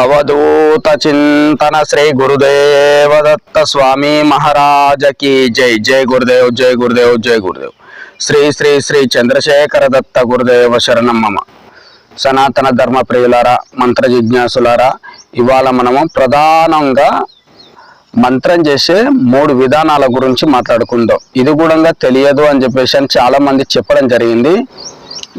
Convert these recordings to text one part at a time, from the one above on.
అవధూత చింతన శ్రీ గురుదేవ దత్త స్వామి మహారాజకి జై జై గురుదేవ్ జై గురుదేవ్ జై గురుదేవ్ శ్రీ శ్రీ శ్రీ చంద్రశేఖర దత్త గురుదేవ శరణం మమ సనాతన ధర్మ ప్రియులారా మంత్ర జిజ్ఞాసులారా ఇవాళ మనము ప్రధానంగా మంత్రం చేసే మూడు విధానాల గురించి మాట్లాడుకుందాం. ఇది కూడా తెలియదు అని చెప్పేసి అని చాలామంది చెప్పడం జరిగింది.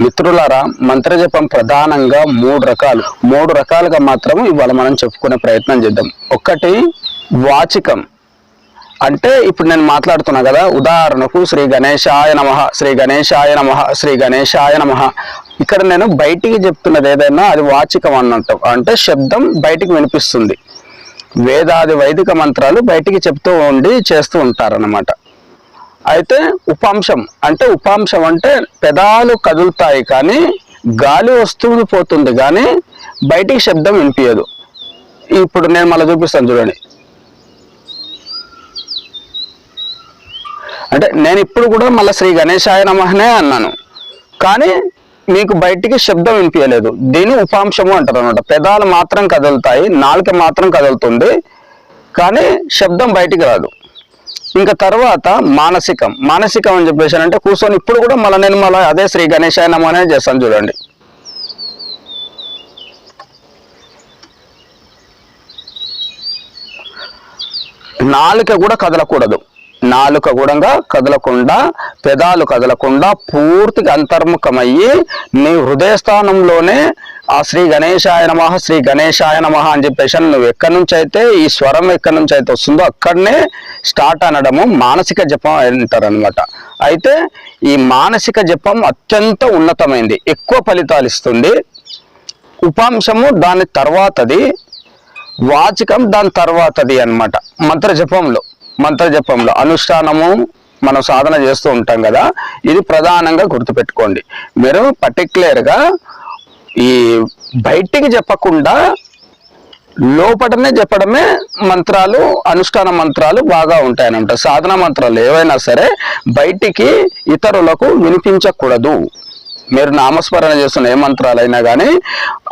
మిత్రులారా మంత్రజపం ప్రధానంగా మూడు రకాలు. మూడు రకాలుగా మాత్రం ఇవాళ మనం చెప్పుకునే ప్రయత్నం చేద్దాం. ఒకటి వాచికం. అంటే ఇప్పుడు నేను మాట్లాడుతున్నా కదా ఉదాహరణకు శ్రీ గణేశాయ నమ శ్రీ గణేశాయ నమ శ్రీ గణేశాయ నమ. ఇక్కడ నేను బయటికి చెప్తున్నది ఏదైనా అది వాచికం అన్నట్టు. అంటే శబ్దం బయటికి వినిపిస్తుంది. వేదాది వైదిక మంత్రాలు బయటికి చెప్తూ ఉండి చేస్తూ ఉంటారన్నమాట. అయితే ఉపాంశం. అంటే ఉపాంశం అంటే పెదాలు కదులుతాయి కానీ గాలి వస్తుంది పోతుంది కానీ బయటికి శబ్దం వినిపించదు ఇప్పుడు నేను మళ్ళీ చూపిస్తాను చూడండి. అంటే నేను ఇప్పుడు కూడా మళ్ళీ శ్రీ గణేశాయ నమహనే అన్నాను. కానీ మీకు బయటికి శబ్దం వినిపించలేదు దీని ఉపాంశము అంటారు అనమాట పెదాలు మాత్రం కదులుతాయి నాలుక మాత్రం కదులుతుంది కానీ శబ్దం బయటికి రాదు. ఇంకా తర్వాత మానసికం. మానసికం అని చెప్పేసి అంటే కూర్చొని ఇప్పుడు కూడా మళ్ళీ నేను మళ్ళీ అదే శ్రీ గణేశాయ నమో చేస్తాను చూడండి. నాలుక కూడా కదలకూడదు. నాలుక కూడా కదలకుండా పెదాలు కదలకుండా పూర్తిగా అంతర్ముఖమయ్యి నీ హృదయస్థానంలోనే ఆ శ్రీ గణేశాయ నమ శ్రీ గణేశాయ నమ అని చెప్పేసి నువ్వు ఎక్కడి నుంచి అయితే ఈ స్వరం ఎక్కడి నుంచి అయితే వస్తుందో అక్కడనే స్టార్ట్ అనడము మానసిక జపం అంటారు అనమాట అయితే ఈ మానసిక జపం అత్యంత ఉన్నతమైంది. ఎక్కువ ఫలితాలు ఇస్తుంది. ఉపాంశము దాని తర్వాతది వాచకం దాని తర్వాతది అన్నమాట. మంత్ర జపంలో. మంత్ర జపంలో అనుష్ఠానము మనం సాధన చేస్తూ ఉంటాం కదా ఇది ప్రధానంగా గుర్తుపెట్టుకోండి. మీరు పర్టిక్యులర్గా ఈ బయటికి చెప్పకుండా లోపటనే చెప్పడమే మంత్రాలు అనుష్ఠాన మంత్రాలు బాగా ఉంటాయన్నమాట సాధన మంత్రాలు ఏవైనా సరే బయటికి ఇతరులకు వినిపించకూడదు. మీరు నామస్మరణ చేస్తున్న ఏ మంత్రాలైనా కానీ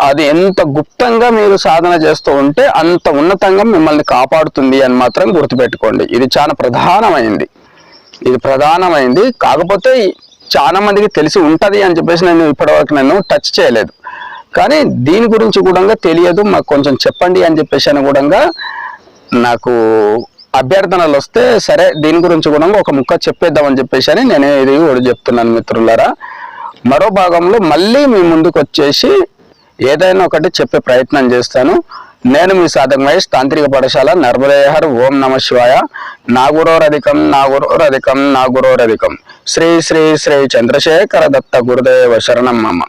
అది ఎంత గుప్తంగా మీరు సాధన చేస్తూ ఉంటే అంత ఉన్నతంగా మిమ్మల్ని కాపాడుతుంది అని మాత్రం గుర్తుపెట్టుకోండి. ఇది చాలా ప్రధానమైంది. ఇది ప్రధానమైంది. కాకపోతే చాలా మందికి తెలిసి ఉంటుంది అని చెప్పేసి నేను ఇప్పటివరకు నేను టచ్ చేయలేదు. కానీ దీని గురించి కూడా తెలియదు. మాకు కొంచెం చెప్పండి అని చెప్పేసి అని కూడా నాకు అభ్యర్థనలు వస్తే సరే దీని గురించి కూడా ఒక ముక్క చెప్పేద్దామని చెప్పేసి అని నేను ఇది కూడా చెప్తున్నాను మిత్రులారా. మరో భాగంలో మళ్ళీ మీ ముందుకు వచ్చేసి ఏదైనా ఒకటి చెప్పే ప్రయత్నం చేస్తాను. నేను మీ సాధక మహేష్ తాంత్రిక పాఠశాల నర్మదేహర్ ఓం నమ శివాయ. నాగురోరధికం నాగురోరధికం నాగురోరధికం. శ్రీ శ్రీ శ్రీ చంద్రశేఖర దత్త గురుదేవ శరణం మమ